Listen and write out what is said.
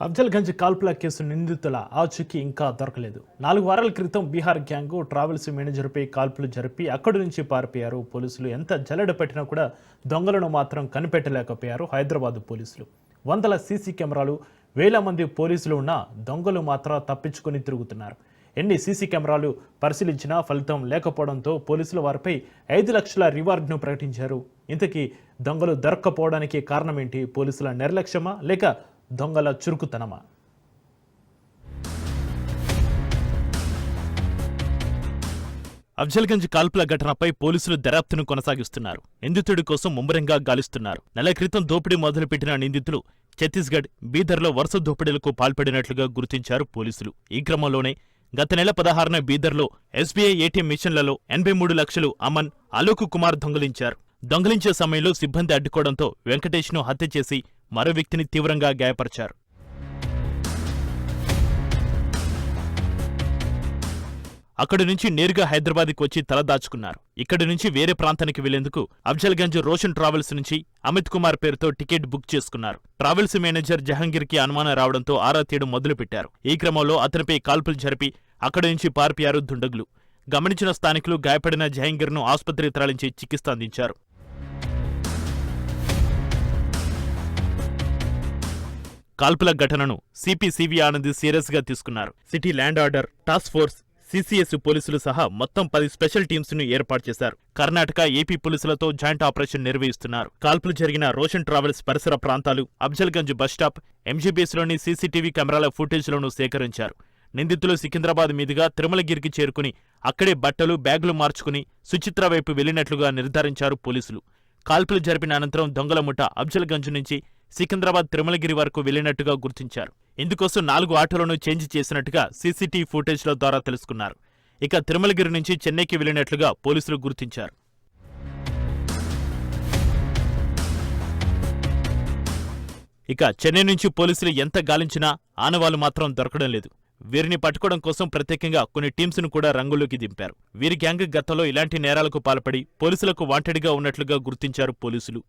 అఫ్జల్గంజ్ కాల్పుల కేసు నిందితుల ఆచూకీ ఇంకా దొరకలేదు. నాలుగు వారాల క్రితం బీహార్ గ్యాంగ్ ట్రావెల్స్ మేనేజర్పై కాల్పులు జరిపి అక్కడి నుంచి పారిపోయారు పోలీసులు. ఎంత జల్లెడ పెట్టినా కూడా దొంగలను మాత్రం కనిపెట్టలేకపోయారు హైదరాబాద్ పోలీసులు. వందల సీసీ కెమెరాలు వేల మంది పోలీసులు ఉన్నా దొంగలు మాత్రం తప్పించుకొని తిరుగుతున్నారు. ఎన్ని సీసీ కెమెరాలు పరిశీలించినా ఫలితం లేకపోవడంతో పోలీసులు వారిపై ఐదు లక్షల రివార్డును ప్రకటించారు. ఇంతకీ దొంగలు దొరక్కపోవడానికి కారణమేంటి? పోలీసుల నిర్లక్ష్యమా? లేక దొంగల చురుకుతనమా? అఫ్జల్గంజ్ కాల్పుల ఘటనపై పోలీసులు దర్యాప్తును కొనసాగిస్తున్నారు. నిందితుడి కోసం ముమ్మరంగా గాలిస్తున్నారు. నెల క్రితం దోపిడీ మొదలుపెట్టిన నిందితులు ఛత్తీస్గఢ్ బీదర్లో వరుస దోపిడీలకు పాల్పడినట్లుగా గుర్తించారు పోలీసులు. ఈ క్రమంలోనే గత నెల పదహారున బీదర్లో ఎస్బీఐ ఏటీఎం మిషన్లలో ఎనభై మూడు లక్షలు అమన్ అలోక్ కుమార్ దొంగిలించారు. దొంగిలించే సమయంలో సిబ్బంది అడ్డుకోవడంతో వెంకటేష్ను హత్య చేసి మరో వ్యక్తిని తీవ్రంగా గాయపరిచారు. అక్కడి నుంచి నేరుగా హైదరాబాద్కి వచ్చి తలదాచుకున్నారు ఇక్కడి నుంచి వేరే ప్రాంతానికి వెళ్ళేందుకు అఫ్జల్గంజ్ రోషన్ ట్రావెల్స్ నుంచి అమిత్ కుమార్ పేరుతో టికెట్ బుక్ చేసుకున్నారు. ట్రావెల్స్ మేనేజర్ జహంగీర్కి అనుమానం రావడంతో ఆరా తీయడం మొదలుపెట్టారు. ఈ క్రమంలో అతనిపై కాల్పులు జరిపి అక్కడి నుంచి పారిపోయారు దుండగులు. గమనించిన స్థానికులు గాయపడిన జహంగీర్ను ఆసుపత్రికి తరలించి చికిత్స అందించారు. కాల్పుల ఘటనను సిపి సివి ఆనంద్ సీరియస్గా తీసుకున్నారు. City law and order task force CCS పోలీసులు సహా మొత్తం పది స్పెషల్ టీమ్స్ను ఏర్పాటు చేశారు. కర్ణాటక ఏపీ పోలీసులతో జాయింట్ ఆపరేషన్ నిర్వహిస్తున్నారు. కాల్పులు జరిగిన రోషన్ ట్రావెల్స్ పరిసర ప్రాంతాలు అఫ్జల్గంజ్ బస్టాప్ ఎంజీబీఎస్లోని సీసీటీవీ కెమెరాల ఫుటేజ్లను సేకరించారు. నిందితులు సికింద్రాబాద్ మీదుగా తిరుమలగిరికి చేరుకుని అక్కడే బట్టలు బ్యాగులు మార్చుకుని సుచిత్ర వైపు వెళ్ళినట్లుగా నిర్ధారించారు పోలీసులు. కాల్పులు జరిపిన అనంతరం దొంగల ముఠ అఫ్జల్గంజ్ నుంచి సికింద్రాబాద్ తిరుమలగిరి వరకు వెళ్ళినట్టుగా గుర్తించారు. ఇందుకోసం నాలుగు ఆటోలను చేంజ్ చేసినట్టుగా సీసీటీవీ ఫుటేజ్ల ద్వారా తెలుసుకున్నారు. ఇక తిరుమలగిరి నుంచి చెన్నైకి వెళ్ళినట్లుగా పోలీసులు గుర్తించారు. ఇక చెన్నై నుంచి పోలీసులు ఎంత గాలించినా ఆనవాళ్ళు మాత్రం దొరకడం లేదు. వీరిని పట్టుకోవడం కోసం ప్రత్యేకంగా కొన్ని టీమ్స్ను కూడా రంగులోకి దింపారు. వీరి గ్యాంగ్ గతంలో ఇలాంటి నేరాలకు పాల్పడి పోలీసులకు వాంటెడ్గా ఉన్నట్లుగా గుర్తించారు పోలీసులు.